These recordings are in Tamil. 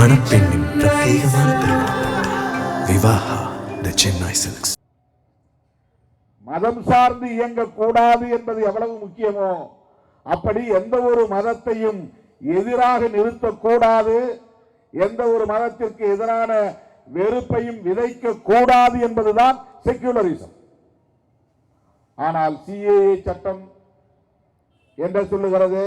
மணப்பெண்ணின் பிரத்யேகமான த சென்னை சில்க்ஸ் மதம் சார்ந்து இயங்கக்கூடாது என்பது எவ்வளவு முக்கியமோ அப்படி எந்த ஒரு மதத்தையும் எதிராக நிறுத்தக்கூடாது எந்த ஒரு மதத்திற்கு எதிரான வெறுப்பையும் விதைக்க கூடாது என்பதுதான் செக்யூலரிசம் ஆனால் சிஏஏ சட்டம் என்ன சொல்லுகிறது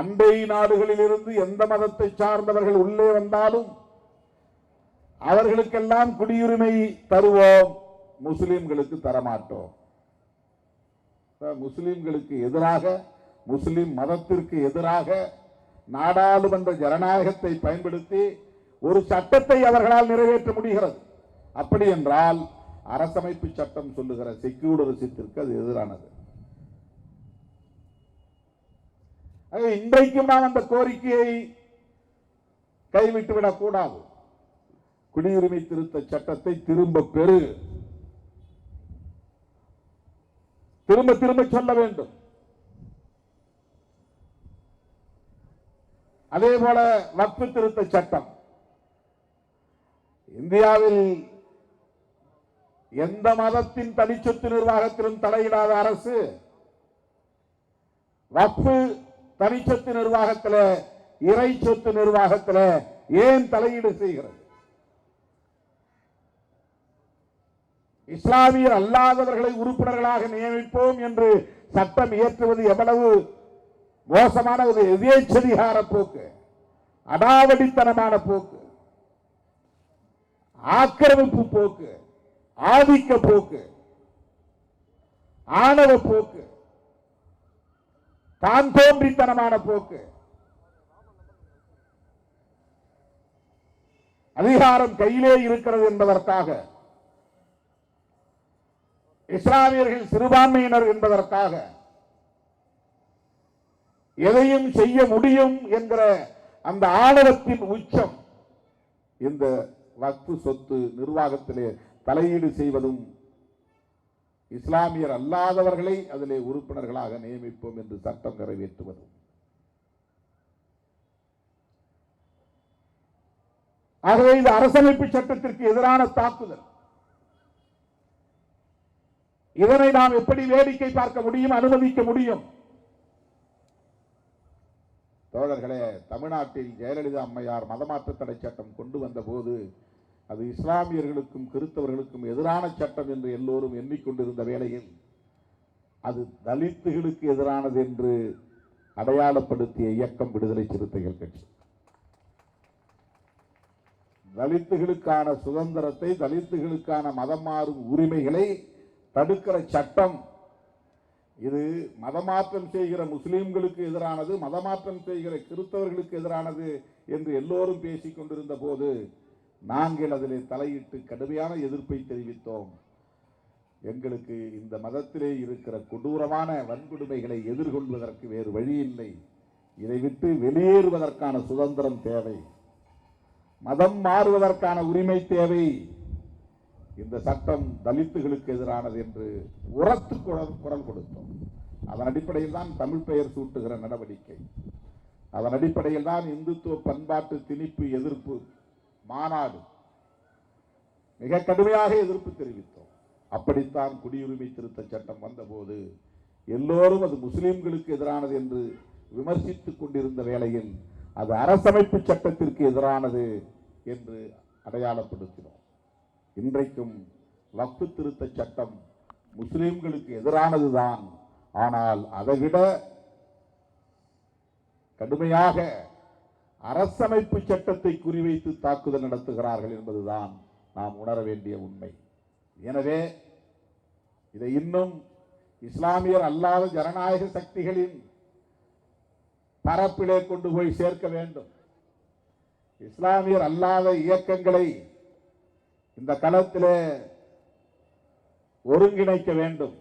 அண்டை நாடுகளில் இருந்து எந்த மதத்தை சார்ந்தவர்கள் உள்ளே வந்தாலும் அவர்களுக்கெல்லாம் குடியுரிமை தருவோம். முஸ்லிம்களுக்கு தரமாட்டோம். முஸ்லிம்களுக்கு எதிராக முஸ்லிம் மதத்திற்கு எதிராக நாடாளுமன்ற ஜனநாயகத்தை பயன்படுத்தி ஒரு சட்டத்தை அவர்களால் நிறைவேற்ற முடிகிறது. அப்படி என்றால் அரசமைப்பு சட்டம் சொல்லுகிற செக்யூலரிசத்திற்கு அது எதிரானது ஆகவே இன்றைக்கும் நாம் அந்த கோரிக்கையை கைவிட்டு விடக்கூடாது குடியுரிமை திருத்த சட்டத்தை திரும்ப பெறு. திரும்ப திரும்ப சொல்ல வேண்டும். அதே போல வக்ஃபு திருத்த சட்டம். இந்தியாவில் எந்த மதத்தின் தனிச்சொத்து நிர்வாகத்திலும் தலையிடாத அரசு வக்ஃபு தனிச்சொத்து நிர்வாகத்தில் இறை சொத்து நிர்வாகத்தில் ஏன் தலையீடு செய்கிறது? இஸ்லாமியர் அல்லாதவர்களை உறுப்பினர்களாக நியமிப்போம் என்று சட்டம் இயற்றுவது எவ்வளவு மோசமான ஒரு எதேச்சதிகார போக்கு அடாவடித்தனமான போக்கு ஆக்கிரமிப்பு போக்கு ஆதிக்க போக்கு ஆணவ போக்கு. தான் தோன்றித்தனமான போக்கு. அதிகாரம் கையிலே இருக்கிறது என்பதற்காக இஸ்லாமியர்கள் சிறுபான்மையினர் என்பதற்காக எதையும் செய்ய முடியும் என்கிற அந்த ஆணவத்தின் உச்சம் இந்த வக்ஃபு சொத்து நிர்வாகத்திலே தலையீடு செய்வதும் இஸ்லாமியர் அல்லாதவர்களை அதிலே உறுப்பினர்களாக நியமிப்போம் என்று சட்டம் நிறைவேற்றுவது. ஆகவே இது அரசமைப்பு சட்டத்திற்கு எதிரான தாக்குதல். இதனை நாம் எப்படி வேடிக்கை பார்க்க முடியும் அனுமதிக்க முடியும்? தோழர்களே தமிழ்நாட்டில் ஜெயலலிதா அம்மையார் மதமாற்ற தடை சட்டம் கொண்டு வந்த போது அது இஸ்லாமியர்களுக்கும் கிறிஸ்தவர்களுக்கும் எதிரான சட்டம் என்று எல்லோரும் எண்ணிக்கொண்டிருந்த வேளையில் அது தலித்துகளுக்கு எதிரானது என்று அடையாளப்படுத்திய இயக்கம் விடுதலை சிறுத்தைகள் கட்சி. தலித்துகளுக்கான சுதந்திரத்தை தலித்துகளுக்கான மதம் மாறும் உரிமைகளை தடுக்கிற சட்டம். இது மதமாற்றம் செய்கிற முஸ்லீம்களுக்கு எதிரானது மதமாற்றம் செய்கிற கிறிஸ்தவர்களுக்கு எதிரானது என்று எல்லோரும் பேசிக் கொண்டிருந்த போது நாங்கள் அதிலே தலையிட்டு கடுமையான எதிர்ப்பை தெரிவித்தோம். எங்களுக்கு இந்த மதத்திலே இருக்கிற கொடூரமான வன்கொடுமைகளை எதிர்கொள்வதற்கு வேறு வழி இல்லை. இதை விட்டு வெளியேறுவதற்கான சுதந்திரம் தேவை. மதம் மாறுவதற்கான உரிமை தேவை. இந்த சட்டம் தலித்துகளுக்கு எதிரானது என்று உரத்து குரல் குரல் கொடுத்தோம். அதன் அடிப்படையில் தான் தமிழ் பெயர் சூட்டுகிற நடவடிக்கை. அதன் அடிப்படையில் தான் இந்துத்துவ பண்பாட்டு திணிப்பு எதிர்ப்பு மாநாடு. மிக கடுமையாக எதிர்ப்பு தெரிவித்தோம். அப்படித்தான் குடியுரிமை திருத்த சட்டம் வந்தபோது எல்லோரும் அது முஸ்லிம்களுக்கு எதிரானது என்று விமர்சித்துக் கொண்டிருந்த வேளையில் அது அரசமைப்பு சட்டத்திற்கு எதிரானது என்று அடையாளப்படுத்தினோம். இன்றைக்கும் வக்ஃபு திருத்த சட்டம் முஸ்லிம்களுக்கு எதிரானதுதான். ஆனால் அதைவிட கடுமையாக அரசமைப்பு சட்டத்தை குறிவைத்து தாக்குதல் நடத்துகிறார்கள் என்பதுதான் நாம் உணர வேண்டிய உண்மை. எனவே இதை இன்னும் இஸ்லாமியர் அல்லாத ஜனநாயக சக்திகளின் பரப்பிலே கொண்டு போய் சேர்க்க வேண்டும். இஸ்லாமியர் அல்லாத இயக்கங்களை இந்த களத்திலே ஒருங்கிணைக்க வேண்டும்.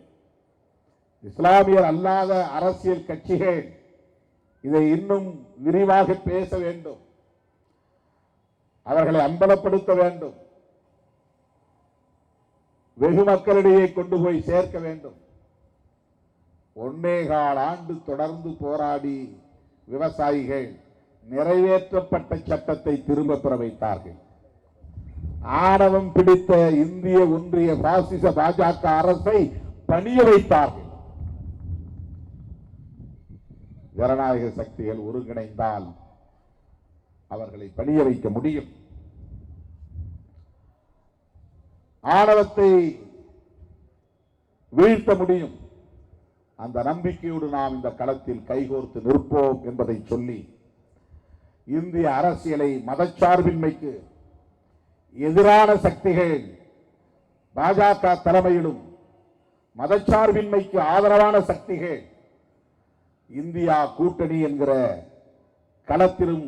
இஸ்லாமியர் அல்லாத அரசியல் கட்சிகள் இதை இன்னும் விரிவாக பேச வேண்டும். அவர்களை அம்பலப்படுத்த வேண்டும். வெகு மக்களிடையே கொண்டு போய் சேர்க்க வேண்டும். ஒன்னே கால் ஆண்டு தொடர்ந்து போராடி விவசாயிகள் நிறைவேற்றப்பட்ட சட்டத்தை திரும்ப பெற வைத்தார்கள். ஆணவம் பிடித்த இந்திய ஒன்றிய பாசிச பாஜக அரசை பணிய வைத்தார்கள். ஜனநாயக சக்திகள் ஒருங்கிணைந்தால் அவர்களை பணிய வைக்க முடியும். ஆணவத்தை வீழ்த்த முடியும். அந்த நம்பிக்கையோடு நாம் இந்த களத்தில் கைகோர்த்து நிற்போம் என்பதை சொல்லி இந்திய அரசியலை மதச்சார்பின்மைக்கு எதிரான சக்திகள் பாஜக தலைமையிலும் மதச்சார்பின்மைக்கு ஆதரவான சக்திகள் இந்தியா கூட்டணி என்கிற களத்திலும்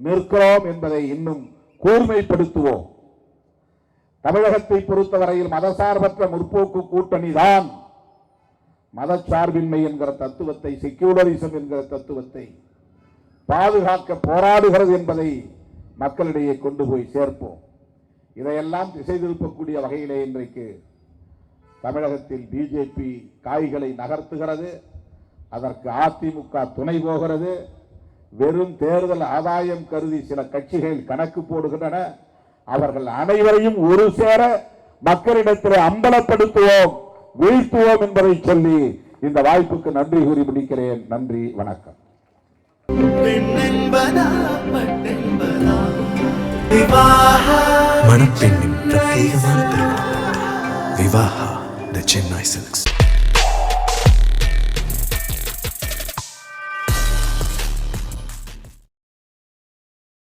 நிற்கிறோம் என்பதை இன்னும் கூர்மைப்படுத்துவோம். தமிழகத்தை பொறுத்தவரையில் மதசார்பற்ற முற்போக்கு கூட்டணி தான் மதச்சார்பின்மை என்கிற தத்துவத்தை செக்யூலரிசம் என்கிற தத்துவத்தை பாதுகாக்க போராடுகிறது என்பதை மக்களிடையே கொண்டு போய் சேர்ப்போம். இதையெல்லாம் திசை திருப்பக்கூடிய வகையிலே இன்றைக்கு தமிழகத்தில் பிஜேபி காய்களை நகர்த்துகிறது. அதற்கு அதிமுக துணை போகிறது. வெறும் தேர்தல் ஆதாயம் கருதி சில கட்சிகள் கணக்கு போடுகின்றன. அவர்கள் அனைவரையும் ஒரு சேர மக்களிடத்தில் அம்பலப்படுத்துவோம் வீழ்த்துவோம் என்பதை சொல்லி இந்த வாய்ப்புக்கு நன்றி கூறி முடிக்கிறேன். நன்றி வணக்கம். மணப்பெண்ணின் பிரத்யேகமான விவாஹா த சென்னை சில்க்ஸ்.